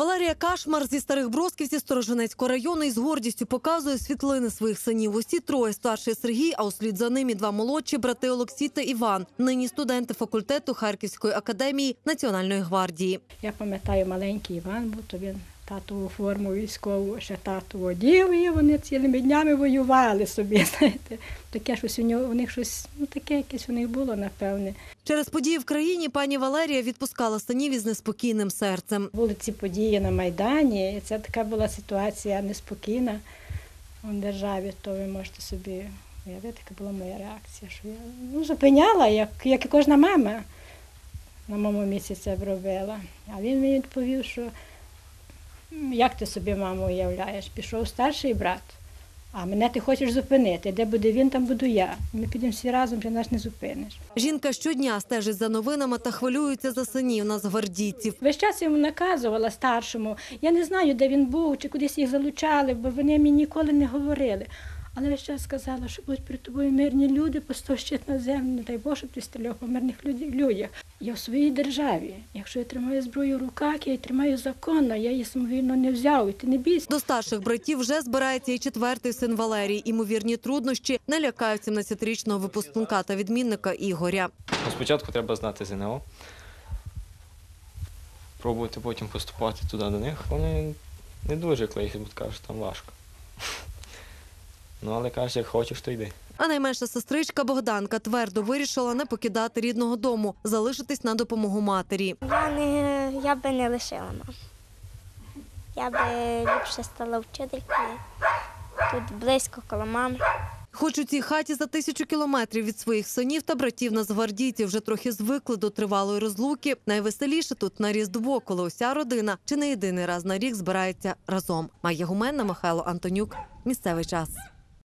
Валерія Кашмар зі старих бросківців Сторожинецького району із гордістю показує світлини своїх синів. Усі троє старший Сергій, а услід за ним і два молодші брати Олексій та Іван. Нині студенти факультету Харківської академії Національної гвардії. Я пам'ятаю маленький Іван, був то він татову форму військову, ще тату одів, і вони цілими днями воювали собі. Знаєте, таке щось у нього у них щось, ну таке якесь у них було, напевне. Через події в країні пані Валерія відпускала синів із неспокійним серцем. Були ці події на Майдані, і це така була ситуація неспокійна у державі, то ви можете собі уявити, яка була моя реакція. Що я ну, зупиняла, як, як і кожна мама на моєму місці це б робила. А він мені відповів, що «М, як ти собі, мамо, уявляєш? Пішов старший брат, а мене ти хочеш зупинити. Де буде він, там буду я. Ми підемо всі разом, ти нас не зупиниш. Жінка щодня стежить за новинами та хвилюється за синів нацгвардійців. Весь час йому наказувала старшому. Я не знаю, де він був, чи кудись їх залучали, бо вони мені ніколи не говорили. Але весь час сказала, що будуть перед тобою мирні люди, постав щит на землю, не дай Боже, ти стріляв по мирних людях. Я в своїй державі. Якщо я тримаю зброю в руках, я її тримаю законно, я її самовільно не взяв, і ти не бійся. До старших братів вже збирається і четвертий син Валерій. Імовірні труднощі не лякають 17-річного випускника та відмінника Ігоря. Спочатку треба знати ЗНО, пробувати потім поступати туди до них. Вони не дуже клеїться, бо кажуть, там важко. Ну, але кажуть, як хочеш, то йди. А найменша сестричка Богданка твердо вирішила не покидати рідного дому, залишитись на допомогу матері. Я не я би не лишила маму. Я би ліпше стала вчителькою. Тут близько коло мами. Хоч у цій хаті за тисячу кілометрів від своїх синів та братів нацгвардійців вже трохи звикли до тривалої розлуки. Найвеселіше тут на Різдво, коли уся родина чи не єдиний раз на рік збирається разом. Майя Гуменна, Михайло Антонюк. Місцевий час.